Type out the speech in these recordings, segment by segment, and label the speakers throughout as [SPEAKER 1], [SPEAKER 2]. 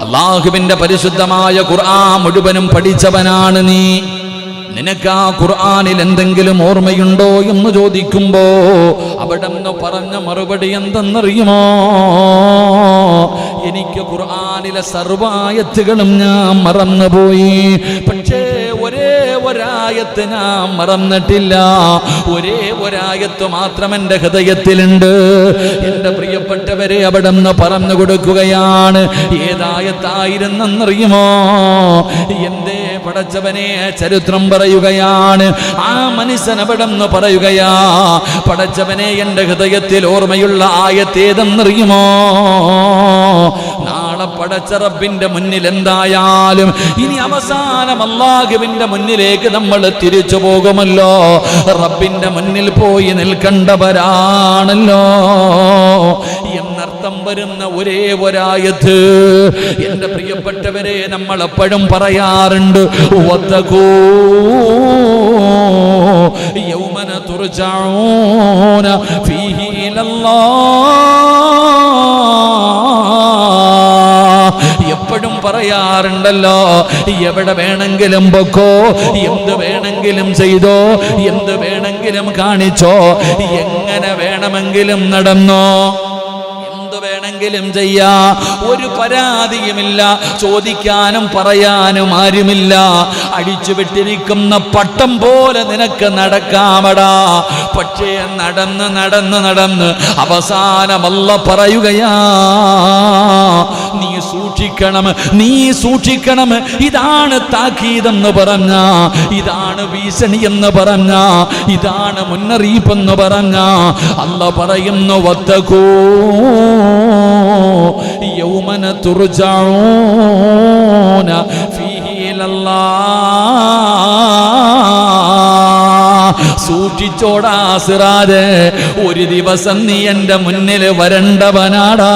[SPEAKER 1] അള്ളാഹുവിന്റെ പരിശുദ്ധമായ ഖുർആൻ മുഴുവനും പഠിച്ചവനാണ് നീ. നിനക്ക് ആ ഖുർആാനിൽ എന്തെങ്കിലും ഓർമ്മയുണ്ടോ എന്ന് ചോദിക്കുമ്പോ അവിടെ പറഞ്ഞ മറുപടി എന്തെന്നറിയുമോ? എനിക്ക് ഖുർആാനിലെ സർവായത്തുകളും ഞാൻ മറന്നുപോയി. പക്ഷേ ഒരേ ഒരായത്ത് ഞാൻ മറന്നിട്ടില്ല. ഒരേ ഒരായത്ത് മാത്രം എന്റെ ഹൃദയത്തിലുണ്ട്. എന്റെ പ്രിയപ്പെട്ടവരെ അവിടെ നിന്ന് പറഞ്ഞു കൊടുക്കുകയാണ്. ഏതായത്തായിരുന്നെന്നറിയുമോ? എന്തേ പടച്ചവനെ ചരിത്രം പറയുകയാണ്. ആ മനുഷ്യൻ അവിടെ നിന്ന് പറയുകയാ പടച്ചവനെ എന്റെ ഹൃദയത്തിൽ ഓർമ്മയുള്ള ആയത്തേതെന്നറിയുമോ? നാളെ പടച്ച റബ്ബിന്റെ മുന്നിൽ എന്തായാലും ഇനി അവസാനം അള്ളാഹുവിന്റെ മുന്നിലേക്ക് നമ്മൾ തിരിച്ചു പോകുമല്ലോ. റബ്ബിന്റെ മുന്നിൽ പോയി നിൽക്കേണ്ടവരാണല്ലോ. എന്നർത്ഥം വരുന്ന ഒരേ ഒരായത്. എന്റെ പ്രിയപ്പെട്ടവരെ നമ്മൾ എപ്പോഴും പറയാറുണ്ട് യൗമന ഇലല്ലാഹ്. എപ്പോഴും പറയാറുണ്ടല്ലോ എവിടെ വേണമെങ്കിലും പൊക്കോ എന്ത് വേണമെങ്കിലും ചെയ്തോ എന്ത് വേണമെങ്കിലും കാണിച്ചോ എങ്ങനെ വേണമെങ്കിലും നടന്നോ? എന്ത് വേണമെങ്കിലും ചെയ്യാ. ഒരു പരാതിയുമില്ല ചോദിക്കാനും പറയാനും ആരുമില്ല. അടിച്ചു വിട്ടിരിക്കുന്ന പട്ടം പോലെ നിനക്ക് നടക്കാമടാ. പക്ഷേ നടന്ന് നടന്ന് നടന്ന് അവസാനമല്ല പറയുകയാ. നീ സൂക്ഷിക്കണം നീ സൂക്ഷിക്കണം. ഇതാണ് താക്കീതെന്ന് പറഞ്ഞ. ഇതാണ് ഭീഷണി എന്ന് പറഞ്ഞ. ഇതാണ് മുന്നറിയിപ്പെന്ന് പറഞ്ഞ. അല്ല പറയുന്നു يوما ترجعون فيه إلى الله. സൂക്ഷിച്ചോടാ സിറാജ്. ഒരു ദിവസം നീ എന്റെ മുന്നിൽ വരണ്ടവനാടാ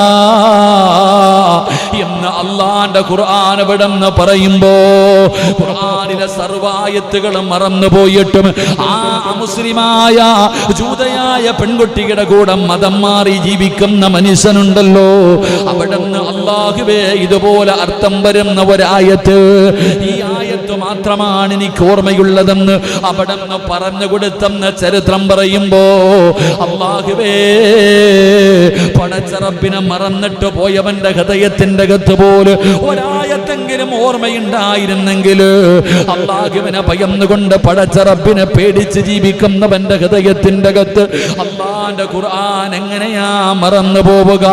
[SPEAKER 1] എന്ന് അള്ളാന്റെ ഖുർആൻ വിടന്ന് പറയുമ്പോ ഖുർആനിലെ സർവായത്തുകളും മറന്നു പോയിട്ടും ആ മുസ്ലിമായ ജൂതയായ പെൺകുട്ടിയുടെ കൂടെ മതം മാറി ജീവിക്കുന്ന മനുഷ്യനുണ്ടല്ലോ. അവിടുന്ന് അള്ളാഹുവേ ഇതുപോലെ അർത്ഥം വരുന്ന ഒരായത്ത് ഈ ആയത്ത് മാത്രമാണ് എനിക്ക് ഓർമ്മയുള്ളതെന്ന് അവിടെ പറഞ്ഞു കൊടുത്തെന്ന് ചരിത്രം പറയുമ്പോ അള്ളാഹുവേ പടച്ചറപ്പിനെ മറന്നിട്ട് പോയവന്റെ ഹൃദയത്തിന്റെ അകത്ത് പോലെ ഒരായത്തെങ്കിലും ഓർമ്മയുണ്ടായിരുന്നെങ്കിൽ അള്ളാഹുവിനെ ഭയന്നുകൊണ്ട് പടച്ചറപ്പിനെ പേടിച്ച് ജീവിക്കുന്നവന്റെ ഹൃദയത്തിന്റെ അകത്ത് അള്ളാന്റെ ഖുർആൻ എങ്ങനെയാ മറന്നു പോവുക?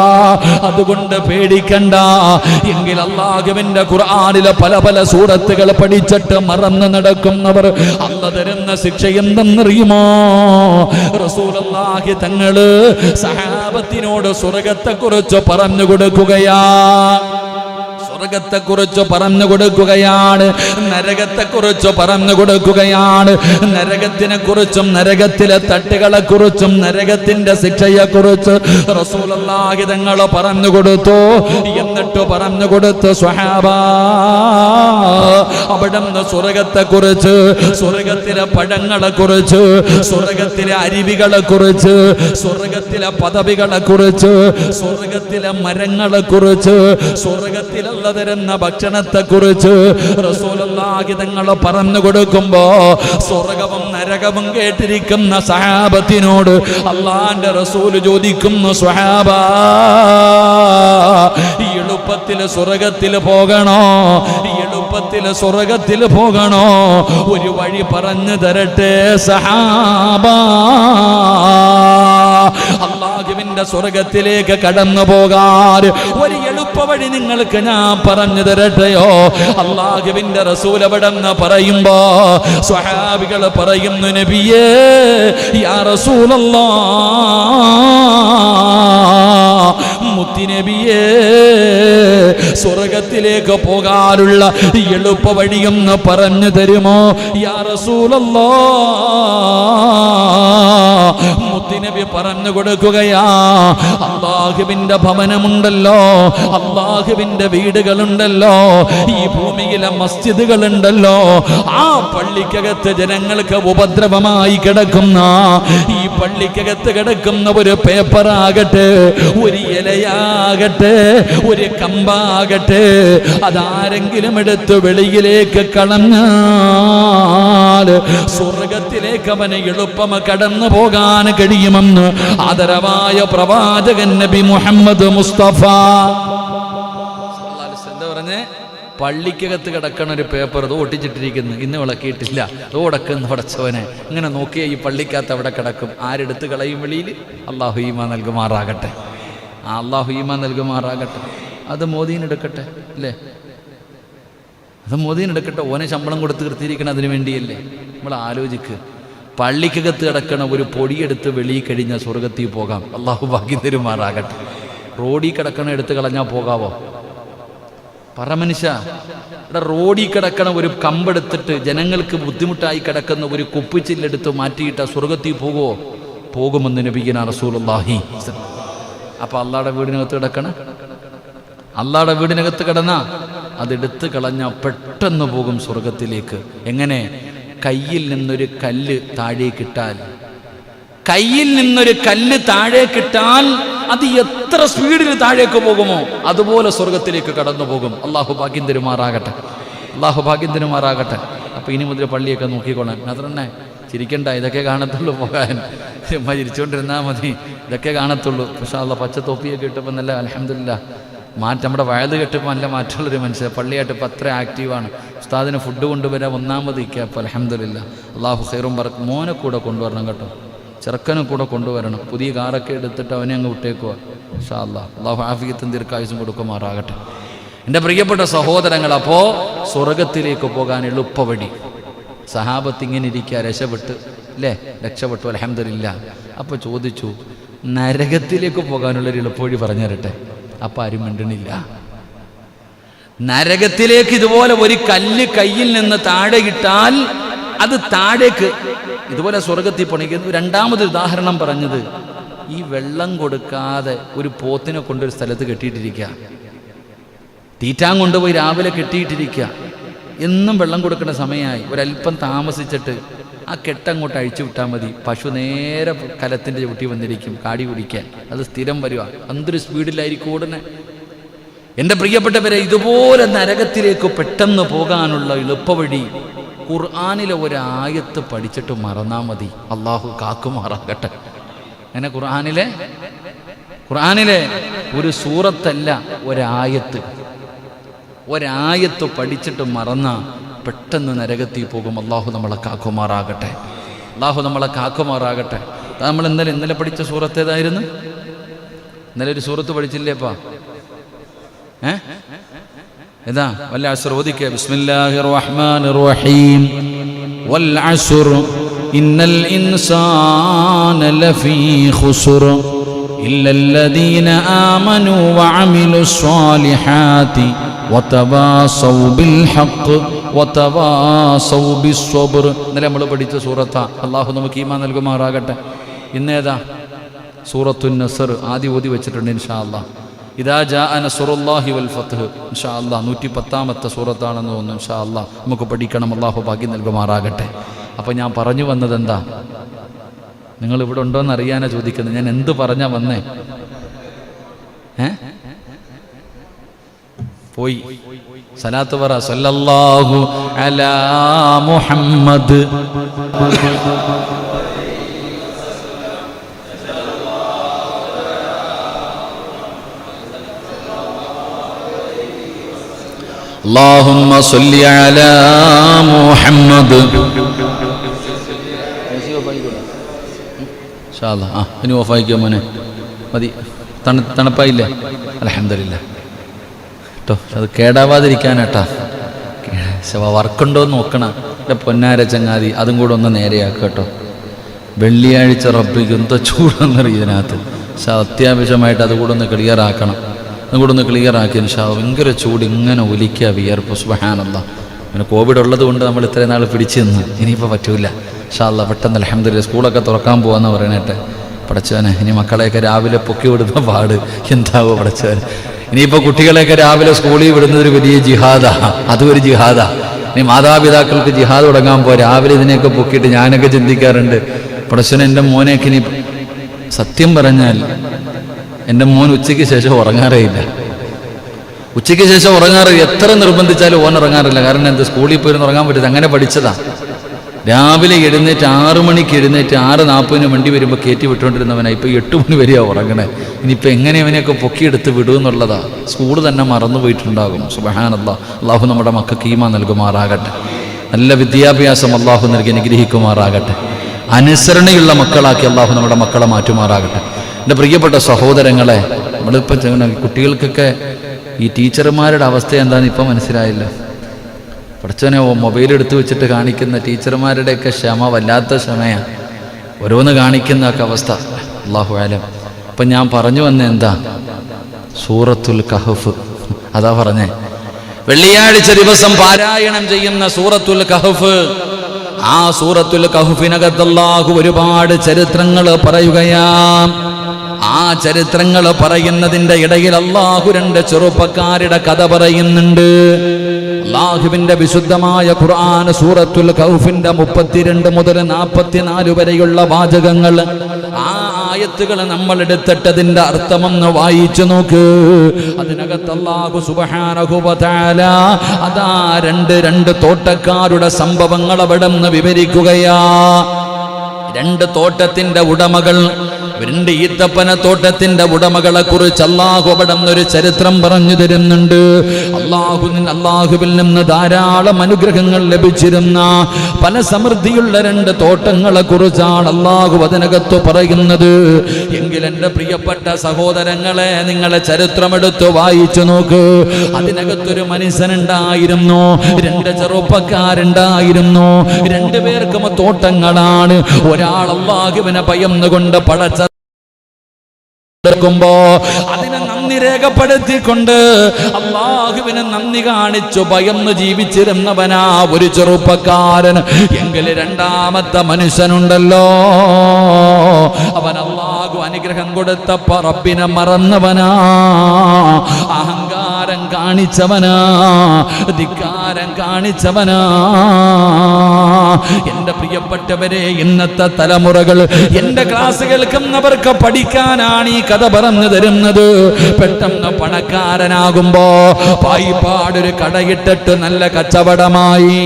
[SPEAKER 1] അതുകൊണ്ട് പേടിക്കണ്ട. എങ്കിൽ അള്ളാഹുവിന്റെ ഖുർആാനിലെ പല പല സൂറത്തുകൾ പഠിച്ചിട്ട് മറന്നു നടക്കുന്നവർ അല്ല തരുന്ന ശിക്ഷ എന്തെന്നറിയുമോ റസൂലല്ലാഹി തങ്ങൾ സഹാബത്തിനോട് സ്വർഗത്തെ കുറിച്ച് പറഞ്ഞു കൊടുക്കുകയാ സ്വർഗത്തെ കുറിച്ച് പറഞ്ഞു കൊടുക്കുകയാണ്. നരകത്തെ കുറിച്ച് പറഞ്ഞു കൊടുക്കുകയാണ്. നരകത്തിനെ കുറിച്ചും നരകത്തിലെ തട്ടുകളെ കുറിച്ചും നരകത്തിന്റെ ശിക്ഷയെ കുറിച്ച് റസൂലല്ലാഹി തങ്ങൾ പറഞ്ഞു കൊടുത്തു. എന്നിട്ട് പറഞ്ഞു കൊടുത്തു സ്വഹാബ അവിടുന്ന് സ്വർഗത്തെ കുറിച്ച് സ്വർഗത്തിലെ പഴങ്ങളെ കുറിച്ച് സ്വർഗത്തിലെ അരുവികളെ കുറിച്ച് സ്വർഗത്തിലെ പദവികളെ കുറിച്ച് സ്വർഗത്തിലെ മരങ്ങളെ കുറിച്ച് സ്വർഗത്തിലുള്ള തരുന്ന ഭക്ഷണത്തെ കുറിച്ച് റസൂലുള്ളാഹി തങ്ങൾ പറഞ്ഞു കൊടുക്കുമ്പോ സ്വർഗവും നരകവും കേട്ടിരിക്കുന്ന സഹാബത്തിനോട് അള്ളാന്റെ റസൂൽ ചോദിക്കുന്നു സ്വഹാബ ഈ സ്വർഗത്തിൽ പോകണോ? ഈ സ്വർഗത്തിൽ പോകണോ? ഒരു വഴി പറഞ്ഞു തരട്ടെ സഹാബ. അള്ളാഹുവിന്റെ സ്വർഗത്തിലേക്ക് കടന്നു പോകാൻ ഒരു എളുപ്പ വഴി നിങ്ങൾക്ക് ഞാൻ പറഞ്ഞു തരട്ടെയോ? അള്ളാഹുവിന്റെ റസൂൽ എവിടെന്ന് പറയുമ്പോ സ്വഹാബികൾ പറയുന്നു നബിയേ യാ മുത്തിനബിയേ സ്വർഗത്തിലേക്ക് പോകാനുള്ള എളുപ്പ വഴിയെന്ന് പറഞ്ഞു തരുമോ? യാ റസൂലല്ലാ മുത്തിനബി പറഞ്ഞു കൊടുക്കുകയാ അള്ളാഹുവിന്റെ ഭവനമുണ്ടല്ലോ അള്ളാഹുവിന്റെ വീടുകളുണ്ടല്ലോ ഈ ഭൂമിയിലെ മസ്ജിദുകളുണ്ടല്ലോ ആ പള്ളിക്കകത്ത് ജനങ്ങൾക്ക് ഉപദ്രവമായി കിടക്കുന്ന ഈ പള്ളിക്കകത്ത് കിടക്കുന്ന ഒരു പേപ്പറാകട്ടെ ഒരു ഇലയാകട്ടെ ഒരു കമ്പാകട്ടെ അതാരെങ്കിലും എടുത്ത് വെളിയിലേക്ക് കളഞ്ഞാൽ സ്വർഗത്തിലേക്ക് അവന് എളുപ്പം കടന്നു പോകാൻ കഴിയുമെന്ന് ആദരവായ പ്രവാചകൻ നബി മുഹമ്മദ് മുസ്തഫ. പള്ളിക്കകത്ത് കിടക്കണ ഒരു പേപ്പർ ഇത് ഒട്ടിച്ചിട്ടിരിക്കുന്നു. ഇന്ന് വിളക്കിയിട്ടില്ല. ഓടക്കുന്ന പടച്ചവനെ. ഇങ്ങനെ നോക്കിയാൽ ഈ പള്ളിക്കകത്ത് അവിടെ കിടക്കും. ആരെടുത്ത് കളയും വെളിയിൽ? അള്ളാഹു ഈമ നൽകുമാറാകട്ടെ. ആ അള്ളാഹു നൽകുമാറാകട്ടെ. അത് മോദീനെടുക്കട്ടെ അല്ലേ? അത് മോദീനെടുക്കട്ടെ ഓനെ ശമ്പളം കൊടുത്ത് കൃത്തിയിരിക്കണം അതിനു വേണ്ടിയല്ലേ? നമ്മൾ ആലോചിക്ക്. പള്ളിക്കകത്ത് കിടക്കണ ഒരു പൊടിയെടുത്ത് വെളിയിൽ കഴിഞ്ഞാൽ സ്വർഗത്തിൽ പോകാം. അള്ളാഹു ബാക്കി തരുമാറാകട്ടെ. റോഡിൽ കിടക്കണ എടുത്ത് കളഞ്ഞാൽ പോകാവോ? പറ മനുഷ്യ. ഇവിടെ റോഡിൽ കിടക്കണ ഒരു കമ്പെടുത്തിട്ട് ജനങ്ങൾക്ക് ബുദ്ധിമുട്ടായി കിടക്കുന്ന ഒരു കുപ്പിച്ചില്ലെടുത്ത് മാറ്റിയിട്ട് സ്വർഗത്തിൽ പോകുമോ പോകുമെന്ന് നബിക്കുന്ന റസൂലുള്ളാഹി അപ്പൊ അള്ളാടെ വീടിനകത്ത് കിടക്കണ? അള്ളാടെ വീടിനകത്ത് കിടന്ന? അതെടുത്ത് കളഞ്ഞ പെട്ടെന്ന് പോകും സ്വർഗത്തിലേക്ക്. എങ്ങനെ? കയ്യിൽ നിന്നൊരു കല്ല് താഴേക്കിട്ടാൽ കയ്യിൽ നിന്നൊരു കല്ല് താഴേക്കിട്ടാൽ അത് എത്ര സ്പീഡിൽ താഴേക്ക് പോകുമോ അതുപോലെ സ്വർഗത്തിലേക്ക് കടന്നു പോകും. അള്ളാഹു ഭാഗ്യം തരുമാറാകട്ടെ. അള്ളാഹു ഭാഗ്യം തരുമാറാകട്ടെ. അപ്പൊ ഇനി മുതൽ പള്ളിയൊക്കെ നോക്കിക്കോളാം. അതന്നെ തന്നെ ചിരിക്കണ്ട ഇതൊക്കെ കാണത്തുള്ളൂ പോകാൻ. ചുമ്മാ ചിരിച്ചുകൊണ്ടിരുന്നാൽ മതി. ഇതൊക്കെ കാണത്തുള്ളൂ. പക്ഷെ അള്ള പച്ച തൊപ്പിയൊക്കെ ഇട്ടപ്പോൾ നല്ല അലഹമില്ല മാറ്റം. നമ്മുടെ വയത് കെട്ടിപ്പോൾ നല്ല മാറ്റമുള്ളൊരു മനുഷ്യൻ. പള്ളിയായിട്ട് ഇപ്പം അത്ര ആക്റ്റീവാണ് ഉസ്താദിന് ഫുഡ് കൊണ്ടുവരാൻ ഒന്നാമത് ഇരിക്കുക അലഹമില്ല അള്ളാഹു ഹൈറും പറ മോനെ കൂടെ കൊണ്ടുവരണം കേട്ടോ. ചെറുക്കനും കൂടെ കൊണ്ടുവരണം. പുതിയ കാറൊക്കെ എടുത്തിട്ട് അവനെ അങ്ങ് വിട്ടേക്കുക ഷാ അല്ലാ അള്ളാഹു ആഫിയത്തും ദീർഘായുസും കൊടുക്കുമാറാകട്ടെ എന്റെ പ്രിയപ്പെട്ട സഹോദരങ്ങൾ അപ്പോൾ സ്വർഗത്തിലേക്ക് പോകാൻ എളുപ്പവഴി. സഹാബത്ത് ഇങ്ങനെ ഇരിക്കുക രക്ഷപ്പെട്ട് അല്ലേ രക്ഷപ്പെട്ടു അലഹമില്ല അപ്പോൾ ചോദിച്ചു നരകത്തിലേക്ക് പോകാനുള്ളൊരു എളുപ്പവഴി പറഞ്ഞു തരട്ടെ അപ്പം ആരും മിണ്ടണില്ല. നരകത്തിലേക്ക് ഇതുപോലെ ഒരു കല്ല് കയ്യിൽ നിന്ന് താഴെ ഇട്ടാൽ അത് താഴേക്ക് ഇതുപോലെ സ്വർഗത്തിൽ പണിക്കുന്നു രണ്ടാമത് ഉദാഹരണം പറഞ്ഞത് ഈ വെള്ളം കൊടുക്കാതെ ഒരു പോത്തിനെ കൊണ്ടൊരു സ്ഥലത്ത് കെട്ടിയിട്ടിരിക്കുക. തീറ്റാൻ കൊണ്ടുപോയി രാവിലെ കെട്ടിയിട്ടിരിക്കുക. എന്നും വെള്ളം കൊടുക്കേണ്ട സമയമായി. ഒരല്പം താമസിച്ചിട്ട് ആ കെട്ടങ്ങോട്ട് അഴിച്ചു വിട്ടാൽ മതി. പശു നേരെ കലത്തിന്റെ ചുട്ടി വന്നിരിക്കും കാടി കുടിക്കാൻ അത് സ്ഥിരം വരുക എന്തൊരു സ്പീഡിലായിരിക്കും ഉടനെ എന്റെ പ്രിയപ്പെട്ടവരെ ഇതുപോലെ നരകത്തിലേക്ക് പെട്ടെന്ന് പോകാനുള്ള എളുപ്പവഴി ഖുർആാനിലെ ഒരായത്ത് പഠിച്ചിട്ട് മറന്നാൽ മതി. അള്ളാഹു കാക്കുമാറാകട്ടെ. അങ്ങനെ ഖുർആാനിലെ? ഖുർആാനിലെ ഒരു സൂറത്തല്ല ഒരായത്ത്. ഒരായത്ത് പഠിച്ചിട്ട് മറന്ന പെട്ടെന്ന് നരകത്തിൽ പോകും അള്ളാഹു നമ്മളെ കാക്കുമാറാകട്ടെ അള്ളാഹു നമ്മളെ കാക്കുമാറാകട്ടെ അത് നമ്മൾ ഇന്നലെ ഇന്നലെ പഠിച്ച സൂറത്ത് ഏതായിരുന്നു ഇന്നലെ ഒരു സൂറത്ത് പഠിച്ചില്ലേപ്പാ ഏ ഇതാ വല്ല അസുർ ഓദിക്കുക ബിസ്മില്ലാഹിർ റഹ്മാനിർ റഹീം വൽ അസുർ ഇന്നൽ ഇൻസാന ലഫീ ഖുസുർ إلا الذين آمنوا وعملوا الصالحات وتواصوا بالحق وتواصوا بالصبر ഇന്നലെ നമ്മൾ പഠിച്ച സൂറത്ത. അള്ളാഹു നമുക്ക് ഈമാൻ നൽകുമാറാകട്ടെ. ഇന്നേതാ? സൂറത്തു നസർ. ആദ്യം ഓതി വെച്ചിട്ടുണ്ട് ഇൻഷാ ഇതാ ജാ നസുറുല്ലാഹി വൽ ഫത്ഹ്. ഇൻഷാ നൂറ്റി പത്താമത്തെ സൂറത്താണെന്ന് തോന്നുന്നു ഇൻഷാ നമുക്ക് പഠിക്കണം. അള്ളാഹു ഭാഗ്യം നൽകുമാറാകട്ടെ. അപ്പം ഞാൻ പറഞ്ഞു വന്നത് എന്താ നിങ്ങൾ ഇവിടെ ഉണ്ടോ എന്ന് അറിയാനാ ചോദിക്കുന്നത്. ഞാൻ എന്ത് പറഞ്ഞാ വന്നേ? ഏ? പോയി. സലാത്ത് പറ സല്ലല്ലാഹു അലാ മുഹമ്മദ് اللهم صل على محمد ഷാല്ല ആ ഇനി ഓഫായിക്കോ മോനെ മതി തണു തണുപ്പായില്ലേ അലഹമില്ല കേട്ടോ. അത് കേടാവാതിരിക്കാനാട്ടാ. വർക്കുണ്ടോ എന്ന് നോക്കണം. എന്റെ പൊന്നാര ചങ്ങാതി അതും കൂടെ ഒന്ന് നേരെയാക്കുക കേട്ടോ. വെള്ളിയാഴ്ച റബ്ബിക്ക് എന്തോ ചൂടെന്നറിയ ഇതിനകത്ത്. പക്ഷെ അത്യാവശ്യമായിട്ട് അതുകൂടെ ഒന്ന് ക്ലിയർ ആക്കണം അതുകൂടെ ഒന്ന് ക്ലിയർ ആക്കിയതിന് ഷാ ഭയങ്കര ചൂട് ഇങ്ങനെ ഒലിക്കുക വിയർപ്പ്. സുബഹാനല്ല. പിന്നെ കോവിഡ് ഉള്ളത് കൊണ്ട് നമ്മൾ ഇത്രയും നാൾ പിടിച്ചു നിന്ന്. ഇനിയിപ്പോൾ പറ്റൂല. ഷാല്ല പെട്ടെന്ന് അലഹമ്മദില്ല സ്കൂളൊക്കെ തുറക്കാൻ പോകാന്ന് പറയണേട്ടെ. പടച്ചവനെ ഇനി മക്കളെയൊക്കെ രാവിലെ പൊക്കി വിടുന്ന പാട്. എന്താവോ പടച്ചവൻ ഇനിയിപ്പോൾ കുട്ടികളെയൊക്കെ രാവിലെ സ്കൂളിൽ വിടുന്നത് ഒരു വലിയ ജിഹാദാ. അതും ഒരു ജിഹാദാ. ഇനി മാതാപിതാക്കൾക്ക് ജിഹാദ് തുടങ്ങാൻ പോ രാവിലെ ഇതിനെയൊക്കെ പൊക്കിയിട്ട് ഞാനൊക്കെ ചിന്തിക്കാറുണ്ട്. പ്രശ്നം എന്റെ മോനെയൊക്കെ ഇനി സത്യം പറഞ്ഞാൽ എന്റെ മോൻ ഉച്ചയ്ക്ക് ശേഷം ഉറങ്ങാറേയില്ല. ഉച്ചയ്ക്ക് ശേഷം ഉറങ്ങാറ് എത്ര നിർബന്ധിച്ചാലും ഓൻ ഉറങ്ങാറില്ല. കാരണം എന്ത് സ്കൂളിൽ പോയിരുന്ന് ഉറങ്ങാൻ പറ്റില്ല അങ്ങനെ പഠിച്ചതാ. രാവിലെ എഴുന്നേറ്റ് ആറ് മണിക്ക് എഴുന്നേറ്റ് ആറ് നാൽപ്പതിന് വണ്ടി വരുമ്പോൾ കയറ്റി വിട്ടുകൊണ്ടിരുന്നവനാ. ഇപ്പോൾ എട്ട് മണി വരെയാണ് ഉറങ്ങണേ. ഇനിയിപ്പോൾ എങ്ങനെ അവനെയൊക്കെ പൊക്കിയെടുത്ത് വിടുമെന്നുള്ളതാ സ്കൂൾ തന്നെ മറന്നു പോയിട്ടുണ്ടാകും. സുബഹാനല്ല. അള്ളാഹു നമ്മുടെ മക്കൾക്ക് ഈമ നൽകുമാറാകട്ടെ. നല്ല വിദ്യാഭ്യാസം അള്ളാഹു നൽകി അനുഗ്രഹിക്കുമാറാകട്ടെ. അനുസരണയുള്ള മക്കളാക്കി അള്ളാഹു നമ്മുടെ മക്കളെ മാറ്റുമാറാകട്ടെ. എന്റെ പ്രിയപ്പെട്ട സഹോദരങ്ങളെ നമ്മളിപ്പോൾ കുട്ടികൾക്കൊക്കെ ഈ ടീച്ചർമാരുടെ അവസ്ഥ എന്താണെന്ന് ഇപ്പം മനസ്സിലായില്ല. പഠിച്ചവനെ മൊബൈൽ എടുത്തു വെച്ചിട്ട് കാണിക്കുന്ന ടീച്ചർമാരുടെയൊക്കെ ക്ഷമ വല്ലാത്ത ക്ഷമയാണ് ഓരോന്ന് കാണിക്കുന്നൊക്കെ അവസ്ഥ. അള്ളാഹു ആലം അപ്പം ഞാൻ പറഞ്ഞു വന്ന എന്താ? സൂറത്തുൽ കഹഫ്. അതാ പറഞ്ഞേ. വെള്ളിയാഴ്ച ദിവസം പാരായണം ചെയ്യുന്ന സൂറത്തുൽ കഹഫ്. ആ സൂറത്തുൽ കഹഫിനകത്ത് അല്ലാഹു ഒരുപാട് ചരിത്രങ്ങൾ പറയുകയാം. ആ ചരിത്രങ്ങൾ പറയുന്നതിന്റെ ഇടയിൽ അള്ളാഹു രണ്ട് ചെറുപ്പക്കാരുടെ കഥ പറയുന്നുണ്ട്. അള്ളാഹുവിന്റെ വിശുദ്ധമായ ഖുർആൻ സൂറത്തുൽ കൗഫിന്റെ മുപ്പത്തിരണ്ട് മുതൽ നാൽപ്പത്തിനാല് വരെയുള്ള വാചകങ്ങൾ ആ ആയത്തുകൾ നമ്മൾ എടുത്തിട്ടതിന്റെ അർത്ഥമെന്ന് വായിച്ചു നോക്ക്. അതിനകത്ത് അള്ളാഹു സുബ്ഹാനഹു വ തആല അതാ രണ്ട് രണ്ട് തോട്ടക്കാരുടെ സംഭവങ്ങൾ അവിടെ നിന്ന് വിവരിക്കുകയാ. രണ്ട് തോട്ടത്തിന്റെ ഉടമകൾ രണ്ട് ഈത്തപ്പന തോട്ടത്തിന്റെ ഉടമകളെ കുറിച്ച് അള്ളാഹു അവിടെ ഒരു ചരിത്രം പറഞ്ഞു തരുന്നുണ്ട്. അള്ളാഹു അള്ളാഹുവിൽ നിന്ന് ധാരാളം അനുഗ്രഹങ്ങൾ ലഭിച്ചിരുന്ന പല സമൃദ്ധിയുള്ള രണ്ട് തോട്ടങ്ങളെ കുറിച്ചാണ് അള്ളാഹു അതിനകത്ത് പറയുന്നത്. എങ്കിൽ എന്റെ പ്രിയപ്പെട്ട സഹോദരങ്ങളെ നിങ്ങളെ ചരിത്രമെടുത്ത് വായിച്ചു നോക്ക്. അതിനകത്തൊരു മനുഷ്യനുണ്ടായിരുന്നു രണ്ട് ചെറുപ്പക്കാരുണ്ടായിരുന്നു. രണ്ടുപേർക്കും തോട്ടങ്ങളാണ്. ഒരാൾ അള്ളാഹുവിനെ ഭയന്നുകൊണ്ട് പടച്ച എടുക്കുമ്പോ അതിനെ നന്ദി രേഖപ്പെടുത്തിക്കൊണ്ട് അള്ളാഹുവിനെ നന്ദി കാണിച്ചു ഭയന്ന് ജീവിച്ചിരുന്നവനാ ഒരു ചെറുപ്പക്കാരൻ. എങ്കിൽ രണ്ടാമത്തെ മനുഷ്യനുണ്ടല്ലോ. അവൻ അള്ളാഹു അനുഗ്രഹം കൊടുത്ത റബ്ബിനെ മറന്നവനാ അഹങ്കാരം കാണിച്ചവനാ ധിക്കാരം കാണിച്ചവനാ. എന്റെ പ്രിയപ്പെട്ടവരെ ഇന്നത്തെ തലമുറകൾ എന്റെ ക്ലാസ് കേൾക്കുന്നവർക്ക് പഠിക്കാനാണ് ഈ കഥ പറഞ്ഞു തരുന്നത്. പെട്ടെന്ന് പണക്കാരനാകുമ്പോ പായിപ്പാടൊരു കടയിട്ടിട്ട് നല്ല കച്ചവടമായി.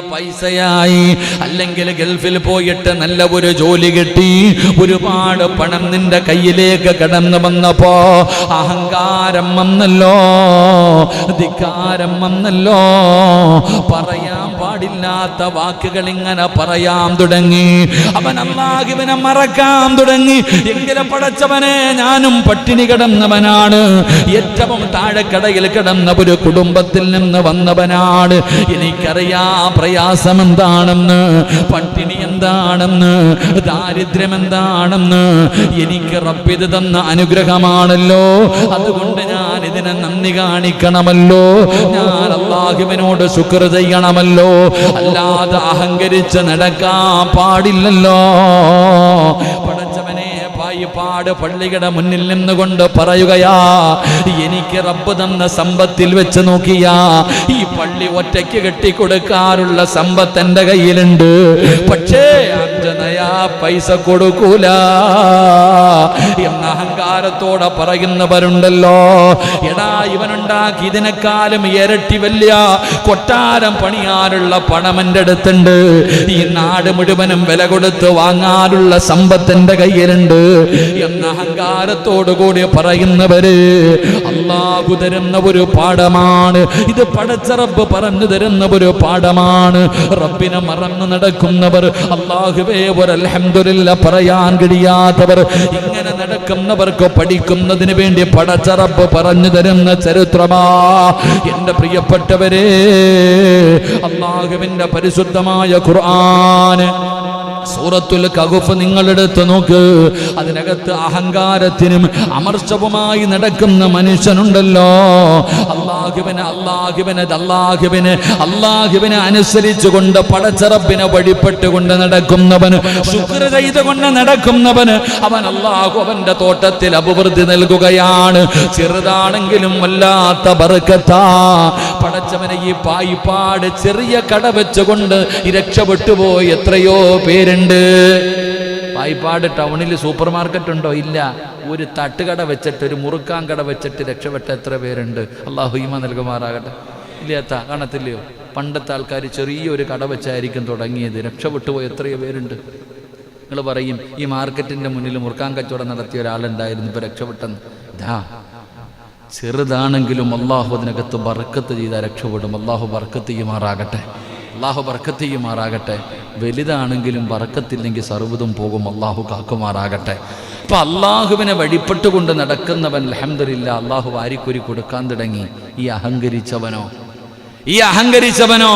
[SPEAKER 1] പൈസയായി. അല്ലെങ്കിൽ ഗൾഫിൽ പോയിട്ട് നല്ല ഒരു ജോലി കിട്ടി. ഒരുപാട് പണം നിന്റെ കയ്യിലേക്ക് കടന്നു വന്നപ്പോ അഹങ്കാരം വന്നല്ലോ. ധിക്കാരം വന്നല്ലോ. പറയാൻ പാടില്ലാത്ത വാക്കുകൾ ഇങ്ങനെ പറയാൻ തുടങ്ങി. അവൻ അള്ളാഹുവിനെ മറക്കാൻ തുടങ്ങി. എങ്കിലും പടച്ചവനെ ഞാനും പട്ടിണി കിടന്നവനാണ്. ഏറ്റവും താഴെക്കടയിൽ കിടന്ന ഒരു കുടുംബത്തിൽ നിന്ന് വന്നവനാണ്. എനിക്കറിയാം പ്രയാസം എന്താണെന്ന് പട്ടിണി എന്താണെന്ന് ദാരിദ്ര്യം എന്താണെന്ന് എനിക്ക് റബ്ബിത് തന്ന അനുഗ്രഹമാണല്ലോ. അതുകൊണ്ട് ഞാൻ ഇതിനെ നന്ദി കാണിക്കണമല്ലോ. ഞാൻ അള്ളാഹുവിനോട് ശുക്ർ ചെയ്യണമല്ലോ. അല്ലാതെ അഹങ്കരിച്ച് നടക്കാൻ പാടില്ലല്ലോ. പായിപ്പാട് പള്ളിയുടെ മുന്നിൽ നിന്നുകൊണ്ട് പറയുകയാ എനിക്ക് റബ്ബ് തന്ന സമ്പത്തിൽ വെച്ച് നോക്കിയാ ഈ പള്ളി ഒറ്റയ്ക്ക് കെട്ടിക്കൊടുക്കാറുള്ള സമ്പത്ത് എന്റെ കയ്യിലുണ്ട്. പക്ഷേ അഞ്ജനയാ പൈസ കൊടുക്കൂല. എന്ന അഹങ്കാരത്തോടെ പറയുന്നവരുണ്ടല്ലോ. എടാ ഇവനുണ്ടാക്കി ഇതിനെക്കാളും ഇരട്ടി വലിയ കൊട്ടാരം പണിയാനുള്ള പണം എന്റെ അടുത്തുണ്ട്. ഈ നാട് മുഴുവനും വില കൊടുത്ത് വാങ്ങാനുള്ള സമ്പത്ത് എന്റെ കയ്യിലുണ്ട് എന്ന അഹങ്കാരത്തോടു കൂടി പറയുന്നവര് അള്ളാഹു തരുന്ന ഒരു പാഠമാണ്. ഇത് പടച്ച റബ്ബ് പറഞ്ഞു തരുന്ന ഒരു പാഠമാണ്. റബ്ബിനെ മറന്നു നടക്കുന്നവർ അള്ളാഹുവേ ഒരു അൽഹംദുലില്ല പറയാൻ കഴിയാത്തവർ ഇങ്ങനെ നടക്കുന്നവർക്ക് പഠിക്കുന്നതിന് വേണ്ടി പടച്ചറപ്പ് പറഞ്ഞു തരുന്ന ചരിത്രമാ. എന്റെ പ്രിയപ്പെട്ടവരെ അള്ളാഹുവിന്റെ പരിശുദ്ധമായ ഖുർആന് സൂറത്തുൽ കഹുഫ് നിങ്ങളെടുത്ത് നോക്ക്. അതിനകത്ത് അഹങ്കാരത്തിനും അമർഷവുമായി നടക്കുന്ന മനുഷ്യനുണ്ടല്ലോ. അള്ളാഹു അള്ളാഹുവിനെ അള്ളാഹുവിനെ അള്ളാഹുവിനെ അള്ളാഹുവിനെ അനുസരിച്ചുകൊണ്ട് പടച്ചറപ്പിനെ വഴിപ്പെട്ടുകൊണ്ട് നടക്കുന്നവന് ശുക്ര ചെയ്തുകൊണ്ട് നടക്കുന്നവന് അവൻ അള്ളാഹു അവന്റെ തോട്ടത്തിൽ അഭിവൃദ്ധി നൽകുകയാണ്. ചെറുതാണെങ്കിലും വല്ലാത്ത ബർക്കത്താ. പടച്ചവനെ ഈ പായിപ്പാട് ചെറിയ കട വെച്ചുകൊണ്ട് രക്ഷപ്പെട്ടുപോയി എത്രയോ പോയി പേരുണ്ട് പായിപ്പാട് ടൗണിൽ സൂപ്പർ മാർക്കറ്റ് ഉണ്ടോ? ഇല്ല. ഒരു തട്ടുകട വെച്ചിട്ട് ഒരു മുറുക്കാൻ കട വെച്ചിട്ട് രക്ഷപ്പെട്ട എത്ര പേരുണ്ട്? അള്ളാഹു നൽകുമാറാകട്ടെ. ഇല്ലാത്ത കാണത്തില്ലയോ? പണ്ടത്തെ ആൾക്കാർ ചെറിയൊരു കട വെച്ചായിരിക്കും തുടങ്ങിയത്. രക്ഷപ്പെട്ടു പോയി എത്രയോ പേരുണ്ട്. നിങ്ങൾ പറയും ഈ മാർക്കറ്റിന്റെ മുന്നിൽ മുറുക്കാൻ കച്ചവടം നടത്തിയ ഒരാളുണ്ടായിരുന്നു ഇപ്പൊ രക്ഷപ്പെട്ടെന്ന്. ഇതാ ചെറുതാണെങ്കിലും അള്ളാഹു അതിനകത്ത് ബർക്കത്ത് ചെയ്താൽ രക്ഷപ്പെടും. അള്ളാഹു ബർക്കത്ത് ചെയ്യുമാറാകട്ടെ. അള്ളാഹു ബർക്കത്ത് ചെയ്യുമാറാകട്ടെ വലുതാണെങ്കിലും ബർക്കത്തില്ലെങ്കിൽ സർവതും പോകും. അള്ളാഹു കാക്കുമാറാകട്ടെ. അപ്പം അള്ളാഹുവിനെ വഴിപ്പെട്ടുകൊണ്ട് നടക്കുന്നവൻ അലഹമില്ല അള്ളാഹു വാരിക്കുരി കൊടുക്കാൻ തുടങ്ങി. ഈ അഹങ്കരിച്ചവനോ? ഈ അഹങ്കരിച്ചവനോ?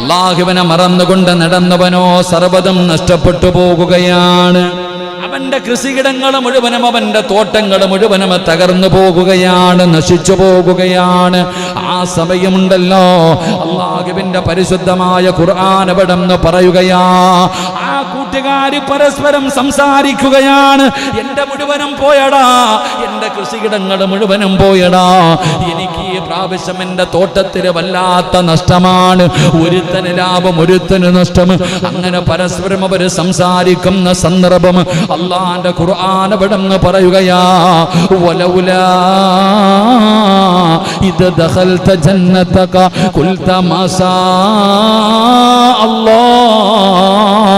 [SPEAKER 1] അള്ളാഹുവിനെ മറന്നുകൊണ്ട് നടന്നവനോ സർവതും നഷ്ടപ്പെട്ടു പോകുകയാണ്. അവന്റെ കൃഷിയിടങ്ങൾ മുഴുവനും അവന്റെ തോട്ടങ്ങൾ മുഴുവനും തകർന്നു പോകുകയാണ് നശിച്ചു പോകുകയാണ്. ആ സമയമുണ്ടല്ലോ. അള്ളാഹുവിന്റെ പരിശുദ്ധമായ ഖുർആൻ അവിടെന്ന് പറയുകയാ? കൂട്ടുകാര് പരസ്പരം സംസാരിക്കുകയാണ്. എന്റെ മുഴുവനും പോയടാ. എന്റെ കൃഷിയിടങ്ങൾ മുഴുവനും പോയടാ. എനിക്ക് ഈ പ്രാവശ്യം എന്റെ തോട്ടത്തിന് വല്ലാത്ത നഷ്ടമാണ്. ഒരുത്തന് ലാഭം ഒരുത്തന് നഷ്ടം. അങ്ങനെ പരസ്പരം അവർ സംസാരിക്കുന്ന സന്ദർഭം അള്ളാന്റെ ഖുർആൻ അവിടെന്ന് പറയുകയാ വലൗലാ ഇത് ദഹൽത്ത ജന്നതക കുൽത്ത മാസാ അല്ലാഹ്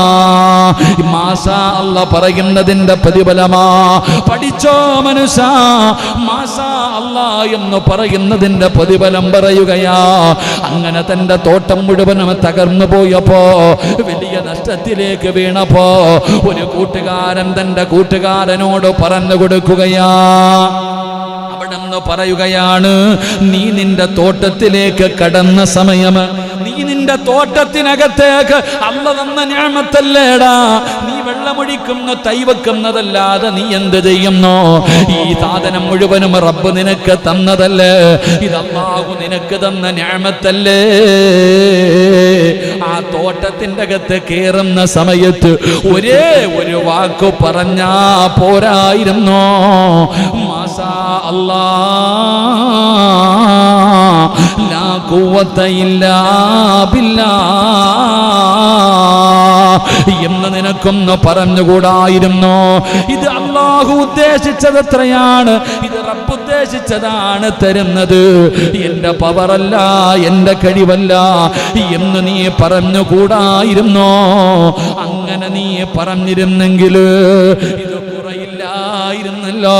[SPEAKER 1] മാസാ പറയുന്നതിന്റെ പ്രതിഫലമാ. പഠിച്ചോ മനുഷ്യ മാസാ അല്ല എന്ന് പറയുന്നതിന്റെ പ്രതിഫലം പറയുകയാ. അങ്ങനെ തന്റെ തോട്ടം മുഴുവനും തകർന്നു പോയപ്പോ വലിയ നഷ്ടത്തിലേക്ക് വീണപ്പോ ഒരു കൂട്ടുകാരൻ തന്റെ കൂട്ടുകാരനോട് പറഞ്ഞു കൊടുക്കുകയാ. അവിടെ പറയുകയാണ് നീ നിന്റെ തോട്ടത്തിലേക്ക് കടന്ന സമയം നീ നിന്റെ തോട്ടത്തിനകത്തേക്ക് അല്ല തന്ന ഞാമത്തല്ലേടാ. നീ വെള്ളമൊഴിക്കുന്ന തൈവെക്കുന്നതല്ലാതെ നീ എന്ത് ചെയ്യുന്നു? ഈ സാധനം മുഴുവനും റബ്ബ് നിനക്ക് തന്നതല്ലേ? ഇത് നിനക്ക് തന്ന ഞാമത്തല്ലേ? ആ തോട്ടത്തിന്റെ അകത്ത് കയറുന്ന സമയത്ത് ഒരേ ഒരു വാക്ക് പറഞ്ഞാ പോരായിരുന്നോ. മാസാ അല്ലാ. ലാ ഇല്ലാ ബില്ലാ. എന്ന് നിനക്കൊന്ന് പറഞ്ഞുകൂടായിരുന്നു? ഇത് അള്ളാഹു ഉദ്ദേശിച്ചത് എത്രയാണ്? ഉദ്ദേശിച്ചതാണ് തരുന്നത്. എന്റെ പവറല്ല എന്റെ കഴിവല്ല. എന്ന് നീ പറഞ്ഞുകൂടായിരുന്നോ? അങ്ങനെ നീ പറഞ്ഞിരുന്നെങ്കിൽ ഇത് കുറയില്ലായിരുന്നല്ലോ.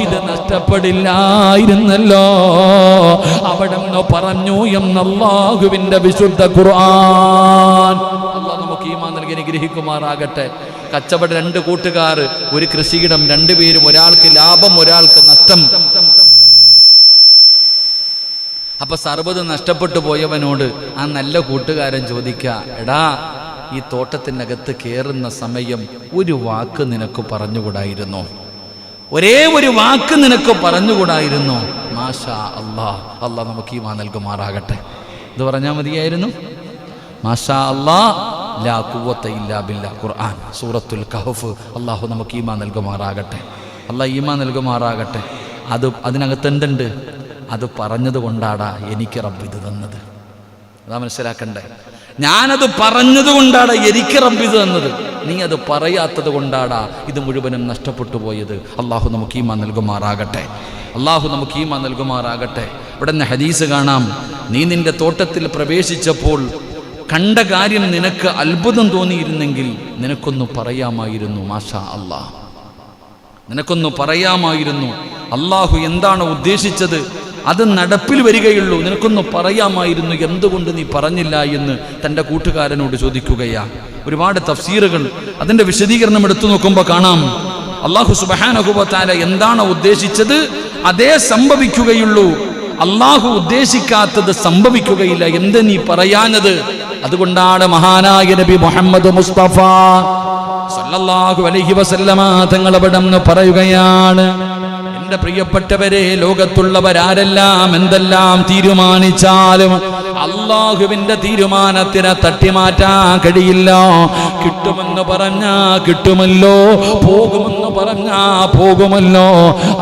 [SPEAKER 1] ഇത് നഷ്ടപ്പെടില്ലായിരുന്നല്ലോ. അവിടെ നിന്ന് പറഞ്ഞു എന്നല്ലാഹുവിന്റെ വിശുദ്ധ ഖുർആൻ. അള്ളാഹ് നമുക്ക് ഈ നൽകി അനുഗ്രഹിക്കുമാറാകട്ടെ. കച്ചവട രണ്ട് കൂട്ടുകാർ ഒരു കൃഷിയിടം രണ്ടുപേരും ഒരാൾക്ക് ലാഭം ഒരാൾക്ക് നഷ്ടം. അപ്പൊ സർവത് നഷ്ടപ്പെട്ടു പോയവനോട് ആ നല്ല കൂട്ടുകാരൻ ചോദിക്ക എടാ ഈ തോട്ടത്തിനകത്ത് കയറുന്ന സമയം ഒരു വാക്ക് നിനക്ക് പറഞ്ഞുകൂടായിരുന്നു? ഒരേ ഒരു വാക്ക് നിനക്ക് പറഞ്ഞുകൂടായിരുന്നു? മാഷാ അള്ളാ അള്ളാ നമുക്ക് ഈ മാ നൽകുമാറാകട്ടെ. ഇത് പറഞ്ഞാൽ മതിയായിരുന്നു? മാഷാ അല്ലാ ഇല്ലാ ബില്ല. ഖുർആൻ സൂറത്തുൽ കഹഫ്. അള്ളാഹു നമുക്ക് ഈമാ നൽകുമാറാകട്ടെ. അള്ളാഹ് ഈമാ നൽകുമാറാകട്ടെ. അത് അതിനകത്ത് എന്തുണ്ട്? അത് പറഞ്ഞത് കൊണ്ടാടാ എനിക്ക് റബ്ബ് ഇത് തന്നത്. അതാ മനസ്സിലാക്കണ്ടേ? ഞാനത് പറഞ്ഞത് കൊണ്ടാടാ എനിക്ക് റബ്ബ് ഇത് തന്നത്. നീ അത് പറയാത്തത് കൊണ്ടാടാ ഇത് മുഴുവനും നഷ്ടപ്പെട്ടു പോയത്. അള്ളാഹു നമുക്ക് ഈമാ നൽകുമാറാകട്ടെ. അള്ളാഹു നമുക്ക് ഈമാ നൽകുമാറാകട്ടെ. ഇവിടെ നിന്ന് ഹദീസ് കാണാം. നീ നിന്റെ തോട്ടത്തിൽ പ്രവേശിച്ചപ്പോൾ കണ്ട കാര്യം നിനക്ക് അത്ഭുതം തോന്നിയിരുന്നെങ്കിൽ നിനക്കൊന്ന് പറയാമായിരുന്നു മാഷാ അള്ളാഹ് നിനക്കൊന്ന് പറയാമായിരുന്നു അള്ളാഹു എന്താണ് ഉദ്ദേശിച്ചത്? അത് നടപ്പിൽ വരികയുള്ളൂ. നിനക്കൊന്ന് പറയാമായിരുന്നു എന്തുകൊണ്ട് നീ പറഞ്ഞില്ല എന്ന് തന്റെ കൂട്ടുകാരനോട് ചോദിക്കുകയാ. ഒരുപാട് തഫ്സീറുകൾ അതിന്റെ വിശദീകരണം എടുത്തു നോക്കുമ്പോൾ കാണാം. അള്ളാഹു സുബഹാനഹുബത്താല എന്താണ് ഉദ്ദേശിച്ചത്? അതേ സംഭവിക്കുകയുള്ളൂ. അള്ളാഹു ഉദ്ദേശിക്കാത്തത് സംഭവിക്കുകയില്ല. എന്ത് നീ പറയാനത് അതുകൊണ്ടാണ് മഹാനായ നബി മുഹമ്മദ് മുസ്തഫ സല്ലല്ലാഹു അലൈഹി വസല്ലമ തങ്ങൾ അവിടെ പറയുകയാണ് എന്റെ പ്രിയപ്പെട്ടവരെ ലോകത്തുള്ളവരാരെല്ലാം എന്തെല്ലാം തീരുമാനിച്ചാലും അള്ളാഹുവിന്റെ തീരുമാനത്തിനെ തട്ടിമാറ്റാൻ കഴിയില്ല. കിട്ടുമെന്ന് പറഞ്ഞാ കിട്ടുമല്ലോ പോകുമെന്ന് പറഞ്ഞാ പോകുമല്ലോ.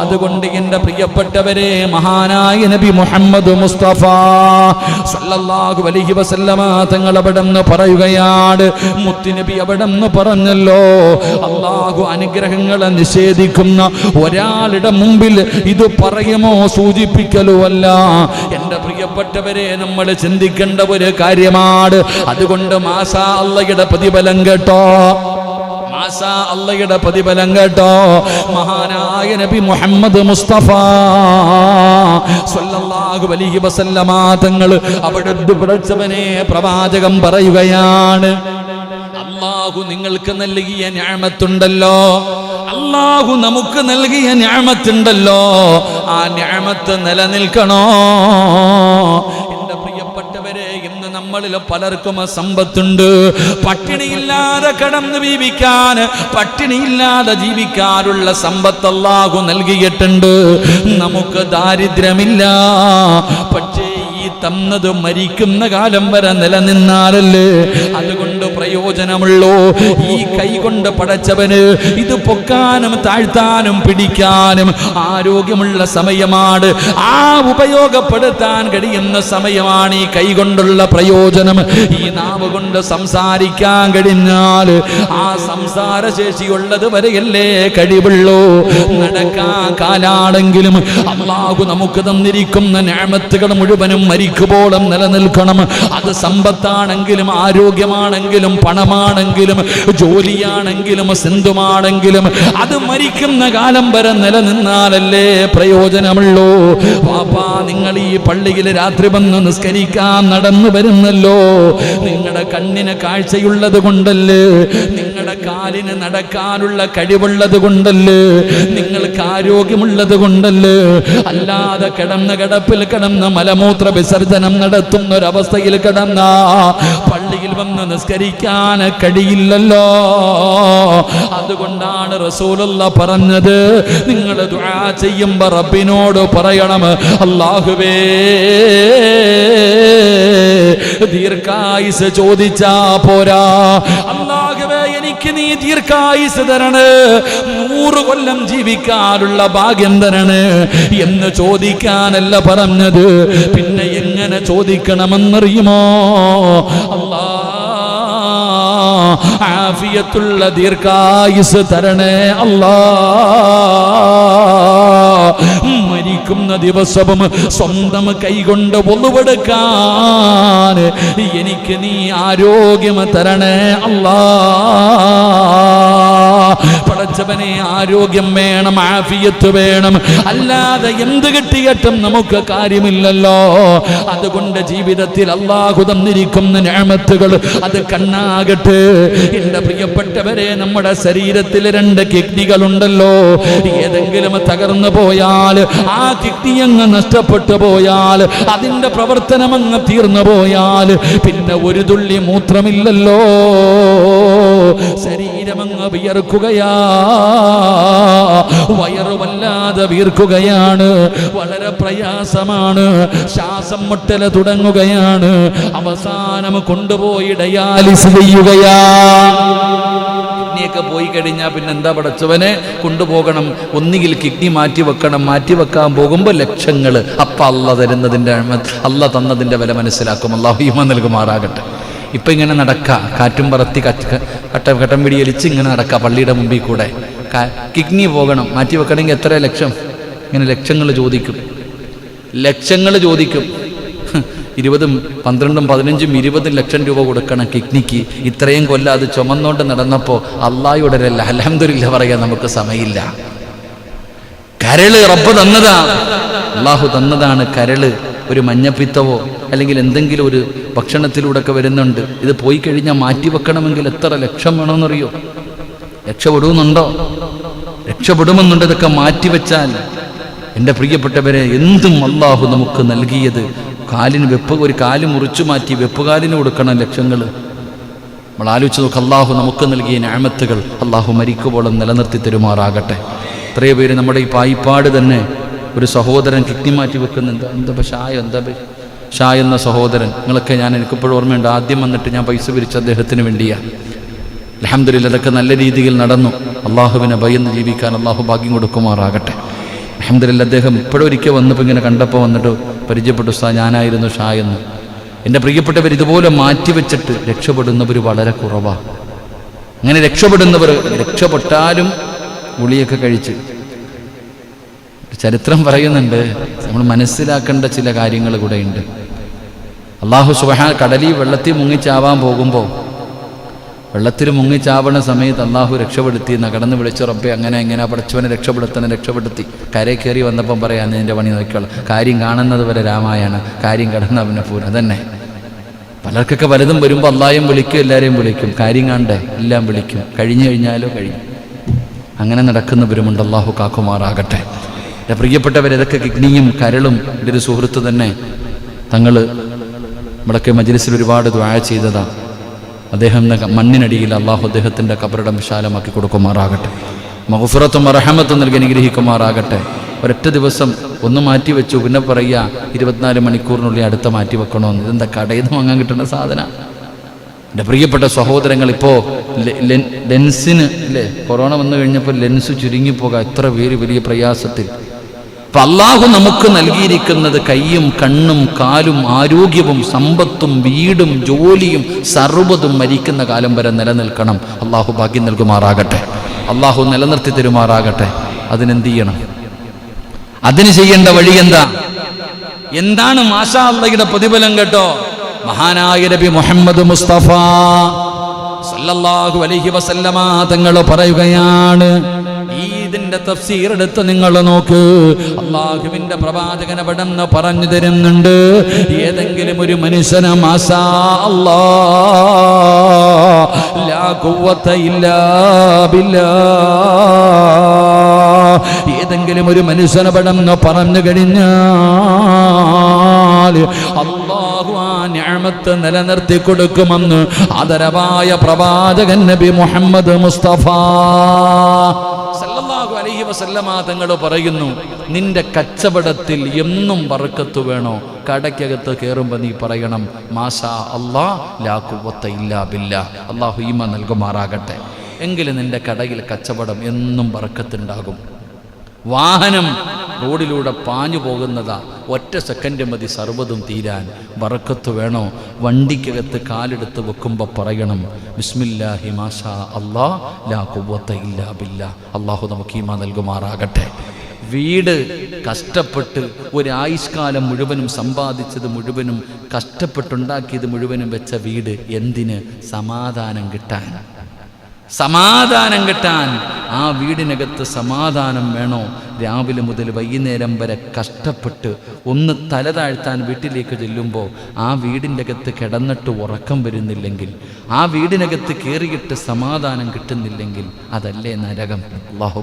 [SPEAKER 1] അതുകൊണ്ട് എന്റെ പ്രിയപ്പെട്ടവരെ മഹാനായ നബി മുഹമ്മദ് മുസ്തഫ സല്ലല്ലാഹു അലൈഹി വസല്ലമ തങ്ങൾ അവിടെ നിന്ന് പറയുകയാണ്. മുത്തുനബി അവിടെ നിന്ന് പറഞ്ഞല്ലോ അള്ളാഹു അനുഗ്രഹങ്ങളെ നിഷേധിക്കുന്ന ഒരാളുടെ മുമ്പിൽ ഇത് പറയുമോ സൂചിപ്പിക്കലോ അല്ല എന്റെ പ്രിയപ്പെട്ടവരെ നമ്മൾ ചിന്തിക്കേണ്ട ഒരു കാര്യമാണ്. അതുകൊണ്ട് മാസാ അള്ളയുടെ പ്രതിഫലം കേട്ടോ. മാസാ അള്ളയുടെ പ്രതിഫലം കേട്ടോ. മഹാനായ നബി മുഹമ്മദ് മുസ്തഫ സ്വല്ലല്ലാഹു അലൈഹി വസല്ലമ തങ്ങൾ അവിടെ പഠിച്ചവനെ പ്രവാചകം പറയുകയാണ്. അള്ളാഹു നിങ്ങൾക്ക് നൽകിയ ഞാമത്തുണ്ടല്ലോ അള്ളാഹു നമുക്ക് നൽകിയ ഞാമത്തുണ്ടല്ലോ ആ ഞാമത്ത് നിലനിൽക്കണോ? എന്റെ പ്രിയപ്പെട്ടവരെ ഇന്ന് നമ്മളിൽ പലർക്കും സമ്പത്തുണ്ട് പട്ടിണിയില്ലാതെ കടന്നു ജീവിക്കാൻ പട്ടിണിയില്ലാതെ ജീവിക്കാനുള്ള സമ്പത്ത് അല്ലാഹു നൽകിയിട്ടുണ്ട്. നമുക്ക് ദാരിദ്ര്യമില്ല. പക്ഷേ ഈ തന്നത് മരിക്കുന്ന കാലം വരെ നിലനിന്നാലല്ലേ? അതുകൊണ്ട് പ്രയോജനമുള്ളൂ. ഈ കൈ കൊണ്ട് പടച്ചവന് ഇത് പൊക്കാനും താഴ്ത്താനും പിടിക്കാനും ആരോഗ്യമുള്ള സമയമാണ്. ആ ഉപയോഗപ്പെടുത്താൻ കഴിയുന്ന സമയമാണ് ഈ കൈ കൊണ്ടുള്ള പ്രയോജനം. ഈ നാവ് കൊണ്ട് സംസാരിക്കാൻ കഴിഞ്ഞാൽ ആ സംസാര ശേഷിയുള്ളത് വരെയല്ലേ കഴിവുള്ളൂ. നടക്കാൻ കാലാണെങ്കിലും അള്ളാഹു നമുക്ക് തന്നിരിക്കുന്ന ഞാമത്തുകൾ മുഴുവനും മരിക്കുമ്പോളും നിലനിൽക്കണം. അത് സമ്പത്താണെങ്കിലും ആരോഗ്യമാണെങ്കിലും പണമാണെങ്കിലും ജോലിയാണെങ്കിലും സിന്ധുമാണെങ്കിലും അത് മരിക്കുന്ന കാലം വരെ നിലനിന്നാലല്ലേ പ്രയോജനമുള്ളൂ. പാപ്പാ നിങ്ങൾ ഈ പള്ളിയിൽ രാത്രി വന്ന് നിസ്കരിക്കാൻ നടന്നു വരുന്നല്ലോ. നിങ്ങളുടെ കണ്ണിന് കാഴ്ചയുള്ളത് കൊണ്ടല്ലേ? നിങ്ങളുടെ കാലിന് നടക്കാനുള്ള കഴിവുള്ളത് കൊണ്ടല്ലേ? നിങ്ങൾക്ക് ആരോഗ്യമുള്ളത് കൊണ്ടല്ലേ? അല്ലാതെ കിടന്ന കിടപ്പിൽ കിടന്ന് മലമൂത്ര വിസർജനം നടത്തുന്ന ഒരവസ്ഥയിൽ കിടന്ന പള്ളിയിൽ വന്ന് നിസ്കരിക്കാൻ കഴിയില്ലല്ലോ. അതുകൊണ്ടാണ് റസൂലുള്ള പറഞ്ഞത് നിങ്ങൾ ദുആ ചെയ്യുമ്പോൾ റബ്ബിനോട് പറയണം അല്ലാഹുവേ ദീർഘായുസ് ചോദിച്ചാ പോരാ. അല്ലാഹുവേ എനിക്ക് നീ ദീർഘായുസ് തരണേ. നൂറ് കൊല്ലം ജീവിക്കാനുള്ള ഭാഗ്യം തരണേ. എന്ന് ചോദിക്കാനല്ല പറഞ്ഞത്. പിന്നെ എങ്ങനെ ചോദിക്കണമെന്നറിയുമോ? ആഫിയത്തുള്ള ദീർഘായുസ് തരണേ അല്ലാ. മരിക്കുന്ന ദിവസവും സ്വന്തം കൈകൊണ്ട് ഒന്നുപെടുക്കാൻ എനിക്ക് നീ ആരോഗ്യം തരണേ അല്ലാ. പടച്ചവനെ ആരോഗ്യം വേണം ആഫിയത്ത് വേണം. അല്ലാതെ എന്ത് കിട്ടിയിട്ടും നമുക്ക് കാര്യമില്ലല്ലോ. അതുകൊണ്ട് ജീവിതത്തിൽ അള്ളാഹു തന്നിരിക്കുന്ന ഞാമത്തുകൾ അത് കണ്ണാകട്ടെ. എന്റെ പ്രിയപ്പെട്ടവരെ നമ്മുടെ ശരീരത്തിൽ രണ്ട് കിഡ്നികളുണ്ടല്ലോ. ഏതെങ്കിലും തകർന്നു പോയാൽ ആ കിഡ്നി അങ്ങ് നഷ്ടപ്പെട്ടു പോയാൽ അതിന്റെ പ്രവർത്തനം അങ്ങ് തീർന്നു പോയാൽ പിന്നെ ഒരു തുള്ളി മൂത്രമില്ലല്ലോ. ശരീരമങ്ങ് വിയർക്കുകയാ. വയറുമല്ലാതെ വീർക്കുകയാണ്. വളരെ പ്രയാസമാണ്. ശ്വാസം മുട്ടല തുടങ്ങുകയാണ്. അവസാനം കൊണ്ടുപോയി ഡയാലിസ് ചെയ്യുകയാ. കിഡ്നിയൊക്കെ പോയി കഴിഞ്ഞാൽ പിന്നെ എന്താ പടച്ചവനെ? കൊണ്ടുപോകണം. ഒന്നുകിൽ കിഡ്നി മാറ്റി വെക്കണം. മാറ്റി വെക്കാൻ പോകുമ്പോൾ ലക്ഷങ്ങൾ അപ്പം അല്ല തരുന്നതിന്റെ അല്ല തന്നതിന്റെ വില മനസ്സിലാക്കും. അള്ളാഹു നൽകുമാറാകട്ടെ. ഇപ്പം ഇങ്ങനെ നടക്കുക കാറ്റും പറത്തി കട്ട കട്ടം പിടിയലിച്ച് ഇങ്ങനെ നടക്കുക പള്ളിയുടെ മുമ്പിൽ കൂടെ. കിഡ്നി പോകണം. മാറ്റി വെക്കണമെങ്കിൽ എത്ര ലക്ഷം? ഇങ്ങനെ ലക്ഷങ്ങൾ ചോദിക്കും. ലക്ഷങ്ങൾ ചോദിക്കും. ഇരുപതും പന്ത്രണ്ടും പതിനഞ്ചും ഇരുപതും ലക്ഷം രൂപ കൊടുക്കണം കിഡ്നിക്ക്. ഇത്രയും കൊല്ലം അത് ചുമന്നുകൊണ്ട് നടന്നപ്പോൾ അള്ളായുടരല്ല. അലഹമില്ല പറയാൻ നമുക്ക് സമയമില്ല. കരൾ റബ്ബ് തന്നതാ. അള്ളാഹു തന്നതാണ് കരൾ. ഒരു മഞ്ഞപ്പിത്തവോ അല്ലെങ്കിൽ എന്തെങ്കിലും ഒരു ഭക്ഷണത്തിലൂടെ ഒക്കെ വരുന്നുണ്ട്. ഇത് പോയി കഴിഞ്ഞാൽ മാറ്റി വെക്കണമെങ്കിൽ എത്ര ലക്ഷം വേണമെന്നറിയോ? രക്ഷപ്പെടുമെന്നുണ്ടോ? രക്ഷപ്പെടുമെന്നുണ്ട്. ഇതൊക്കെ മാറ്റിവെച്ചാൽ എന്റെ പ്രിയപ്പെട്ടവരെ എന്തും അള്ളാഹു നമുക്ക് നൽകിയത് കാലിന് വെപ്പ് ഒരു കാൽ മുറിച്ചു മാറ്റി വെപ്പുകാലിന് കൊടുക്കണം ലക്ഷങ്ങൾ. നമ്മൾ ആലോചിച്ച് നോക്ക് അള്ളാഹു നമുക്ക് നൽകിയ ഞാമത്തുകൾ അള്ളാഹു മരിക്കുമ്പോഴും നിലനിർത്തി തരുമാറാകട്ടെ. ഇത്രയും പേര് നമ്മുടെ ഈ പായിപ്പാട് തന്നെ ഒരു സഹോദരൻ കിട്ടി മാറ്റി വെക്കുന്നുണ്ട്. എന്താ പക്ഷേ ആയോ എന്താ? ഷാ എന്ന സഹോദരൻ നിങ്ങളൊക്കെ ഞാൻ എനിക്കിപ്പോഴും ഓർമ്മയുണ്ട്. ആദ്യം വന്നിട്ട് ഞാൻ പൈസ പിരിച്ച അദ്ദേഹത്തിന് വേണ്ടിയാണ് അലഹമ്മദില്ല അതൊക്കെ നല്ല രീതിയിൽ നടന്നു. അള്ളാഹുവിനെ ഭയന്ന് ജീവിക്കാൻ അള്ളാഹു ഭാഗ്യം കൊടുക്കുമാറാകട്ടെ. അലഹമ്മദില്ല അദ്ദേഹം ഇപ്പോഴൊരിക്കൽ വന്നപ്പോൾ ഇങ്ങനെ കണ്ടപ്പോൾ വന്നിട്ട് പരിചയപ്പെട്ടു സാ ഞാനായിരുന്നു ഷാ എന്ന് എന്റെ പ്രിയപ്പെട്ടവർ ഇതുപോലെ മാറ്റിവെച്ചിട്ട് രക്ഷപ്പെടുന്നവർ വളരെ കുറവാണ് അങ്ങനെ രക്ഷപ്പെടുന്നവർ രക്ഷപ്പെട്ടാലും ഗുളിയൊക്കെ കഴിച്ച്. ചരിത്രം പറയുന്നുണ്ട് നമ്മൾ മനസ്സിലാക്കേണ്ട ചില കാര്യങ്ങൾ കൂടെ ഉണ്ട്. അള്ളാഹു സുബഹാ കടലിൽ വെള്ളത്തിൽ മുങ്ങിച്ചാവാൻ പോകുമ്പോൾ വെള്ളത്തിൽ മുങ്ങിച്ചാവണ സമയത്ത് അള്ളാഹു രക്ഷപ്പെടുത്തി നടന്ന് വിളിച്ച റബ്ബെ അങ്ങനെ എങ്ങനെ പഠിച്ചവനെ രക്ഷപ്പെടുത്തണം രക്ഷപ്പെടുത്തി. കരയിൽ കയറി വന്നപ്പം പറയാം നിന്റെ പണി നോക്കിയുള്ള കാര്യം കാണുന്നത് വരെ രാമായാണ് കാര്യം കടന്നവനെ പൂരം. അതന്നെ. പലർക്കൊക്കെ പലതും വരുമ്പോൾ അള്ളായും വിളിക്കും എല്ലാവരെയും വിളിക്കും. കാര്യം കാണണ്ടേ? എല്ലാം വിളിക്കും. കഴിഞ്ഞു കഴിഞ്ഞാലോ കഴിഞ്ഞു. അങ്ങനെ നടക്കുന്നവരുമുണ്ട് അള്ളാഹു കാക്കുമാറാകട്ടെ. എന്റെ പ്രിയപ്പെട്ടവർ ഇതൊക്കെ കിഡ്നിയും കരളും. എന്റെ ഒരു സുഹൃത്ത് തന്നെ തങ്ങൾ നമ്മുടെയൊക്കെ മജ്ലിസിൽ ഒരുപാട് ദ്വായ ചെയ്തതാ. അദ്ദേഹം മണ്ണിനടിയിൽ അള്ളാഹു അദ്ദേഹത്തിന്റെ കബറിടം വിശാലമാക്കി കൊടുക്കുമാറാകട്ടെ. മഹഫുറത്തും അറഹമത്തും നൽകി അനുഗ്രഹിക്കുമാറാകട്ടെ. ഒരൊറ്റ ദിവസം ഒന്ന് മാറ്റി വെച്ചു. പിന്നെ പറയുക ഇരുപത്തിനാല് മണിക്കൂറിനുള്ളിൽ അടുത്ത മാറ്റി വെക്കണമെന്ന് ഇതെന്താ കടയിൽ നിന്ന് വാങ്ങാൻ കിട്ടുന്ന സാധന? എന്റെ പ്രിയപ്പെട്ട സഹോദരങ്ങൾ ഇപ്പോൾ ലെൻസിന് അല്ലേ കൊറോണ വന്നു കഴിഞ്ഞപ്പോൾ ലെൻസ് ചുരുങ്ങിപ്പോകാം എത്ര പേര് വലിയ പ്രയാസത്തിൽ. അപ്പൊ അള്ളാഹു നമുക്ക് നൽകിയിരിക്കുന്നത് കയ്യും കണ്ണും കാലും ആരോഗ്യവും സമ്പത്തും വീടും ജോലിയും സർവതും മരിക്കുന്ന കാലം വരെ നിലനിൽക്കണം. അള്ളാഹു ഭാഗ്യം നൽകുമാറാകട്ടെ. അള്ളാഹു നിലനിർത്തി തരുമാറാകട്ടെ. അതിനെന്ത് ചെയ്യണം? അതിന് ചെയ്യേണ്ട വഴി എന്താ? എന്താണ് മാഷാ അള്ളയുടെ പ്രതിഫലം കേട്ടോ? മഹാനായ നബി മുഹമ്മദ് മുസ്തഫ സല്ലല്ലാഹു അലൈഹി വസല്ലമ തങ്ങൾ പറയുകയാണ്. ഇതിന്റെ തഫ്സീർ എടുത്ത് നിങ്ങൾ നോക്ക്. അള്ളാഹുവിന്റെ പ്രവാചകൻ അവിടെന്ന് പറഞ്ഞു തരുന്നുണ്ട്. ഏതെങ്കിലും ഒരു മനുഷ്യന് മാസാ അല്ലാ ലാ ഖുവത ഇല്ലാ ബില്ലാ. ഏതെങ്കിലും ഒരു മനുഷ്യനെ പടം പറഞ്ഞു കഴിഞ്ഞാൽ അള്ളാഹു ആ ഞാമത്ത് നിലനിർത്തി കൊടുക്കുമെന്ന് ആദരവായ പ്രവാചകൻ നബി മുഹമ്മദ് മുസ്തഫ. സല്ലല്ലാഹു അലൈഹി വസല്ലമ തങ്ങൾ പറയുന്നു നിന്റെ കച്ചവടത്തിൽ എന്നും ബർക്കത്ത് വേണോ? കടയ്ക്കകത്ത് കയറുമ്പോൾ നീ പറയണം മാഷാ അല്ലാ ലാക്കുവത്ത കുവത്ത ഇല്ലാ ബില്ലാ. അള്ളാഹു ഈമ നൽകുമാറാകട്ടെ. എങ്കിലും നിന്റെ കടയിൽ കച്ചവടം എന്നും ബർക്കത്തുണ്ടാകും വാഹനം റോഡിലൂടെ പാഞ്ഞു പോകുന്നതാ. ഒറ്റ സെക്കൻഡ് മതി സർവതും തീരാൻ. വറക്കത്ത് വേണോ? വണ്ടിക്കകത്ത് കാലെടുത്ത് വെക്കുമ്പോൾ പറയണം. ബിസ്മില്ലാഹി മാഷാ അല്ലാ ലാ കുവത്ത ഇല്ലാ ബില്ലാ. അള്ളാഹു നമുക്ക് ഈമ നൽകുമാറാകട്ടെ. വീട് കഷ്ടപ്പെട്ട് ഒരായുഷ്കാലം മുഴുവനും സമ്പാദിച്ചത് മുഴുവനും കഷ്ടപ്പെട്ടുണ്ടാക്കിയത് മുഴുവനും വെച്ച വീട് എന്തിന്? സമാധാനം കിട്ടാൻ. സമാധാനം കിട്ടാൻ. ആ വീടിനകത്ത് സമാധാനം വേണോ? രാവിലെ മുതൽ വൈകുന്നേരം വരെ കഷ്ടപ്പെട്ട് ഒന്ന് തല താഴ്ത്താൻ വീട്ടിലേക്ക് ചെല്ലുമ്പോൾ ആ വീടിന്റെ അകത്ത് കിടന്നിട്ട് ഉറക്കം വരുന്നില്ലെങ്കിൽ ആ വീടിനകത്ത് കയറിയിട്ട് സമാധാനം കിട്ടുന്നില്ലെങ്കിൽ അതല്ലേ നരകം? അള്ളാഹു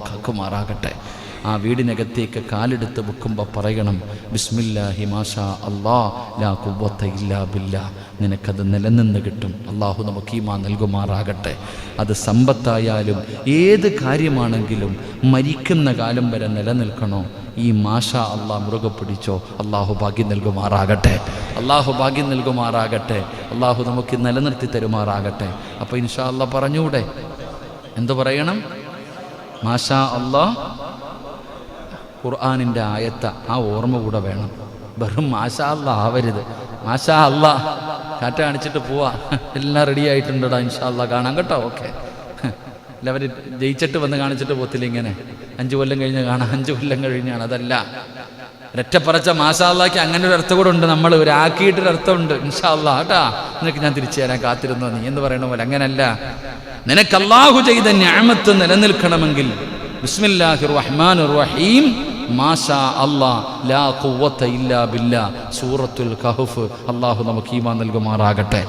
[SPEAKER 1] ആ വീടിനകത്തേക്ക് കാലെടുത്ത് വെക്കുമ്പോൾ പറയണം ബിസ്മില്ലാഹി മാഷാ അല്ലാ ലാ കുവ്വത്ത ഇല്ലാ ബില്ല. നിനക്കത് നിലനിന്ന് കിട്ടും. അള്ളാഹു നമുക്ക് ഈമാ നൽകുമാറാകട്ടെ. അത് സമ്പത്തായാലും ഏത് കാര്യമാണെങ്കിലും മരിക്കുന്ന കാലം വരെ നിലനിൽക്കണോ? ഈ മാഷ അള്ളാഹ് മുറുകെ പിടിച്ചോ? അള്ളാഹു ഭാഗ്യം നൽകുമാറാകട്ടെ. അള്ളാഹു ഭാഗ്യം നൽകുമാറാകട്ടെ. അള്ളാഹു നമുക്ക് നിലനിർത്തി തരുമാറാകട്ടെ. അപ്പോൾ ഇൻഷാ അള്ളാഹ് പറഞ്ഞൂടെ? എന്തു പറയണം? മാഷാ അള്ളാഹ് ഖുർആാനിന്റെ ആയത്ത ആ ഓർമ്മ കൂടെ വേണം. വെറും മാഷാ അല്ല ആവരുത്. മാഷാ അല്ല കാറ്റ കാണിച്ചിട്ട് പോവാ. എല്ലാം റെഡി ആയിട്ടുണ്ടടാ ഇൻഷാ അല്ല കാണാം കേട്ടോ ഓക്കെ. അല്ല അവർ ജയിച്ചിട്ട് വന്ന് കാണിച്ചിട്ട് പോത്തില്ല ഇങ്ങനെ? അഞ്ച് കൊല്ലം കഴിഞ്ഞ് കാണാം. അഞ്ച് കൊല്ലം കഴിഞ്ഞാണ്. അതല്ല. രറ്റപ്പറച്ച മാഷാല്ലാക്ക് അങ്ങനെ ഒരു അർത്ഥം കൂടെ ഉണ്ട് നമ്മൾ ഒരു ആക്കിയിട്ടൊരു അർത്ഥമുണ്ട് ഇൻഷാ അല്ലാ കേട്ടാ. നിനക്ക് ഞാൻ തിരിച്ചു തരാൻ കാത്തിരുന്നോ നീ? എന്ന് പറയണ പോലെ അങ്ങനല്ല. നിനക്ക് ചെയ്ത ഞാമത്ത് നിലനിൽക്കണമെങ്കിൽ. ബിസ്മില്ലാഹിർ റഹ്മാൻ റഹീം. മാഷാ അല്ലാ ലാ ഖുവ്വത്ത ഇല്ലാ ബില്ലാ. സൂറത്തുൽ കഹഫ് അള്ളാഹു നമുക്ക് ഈമാൻ നൽകുമാറാകട്ടെ.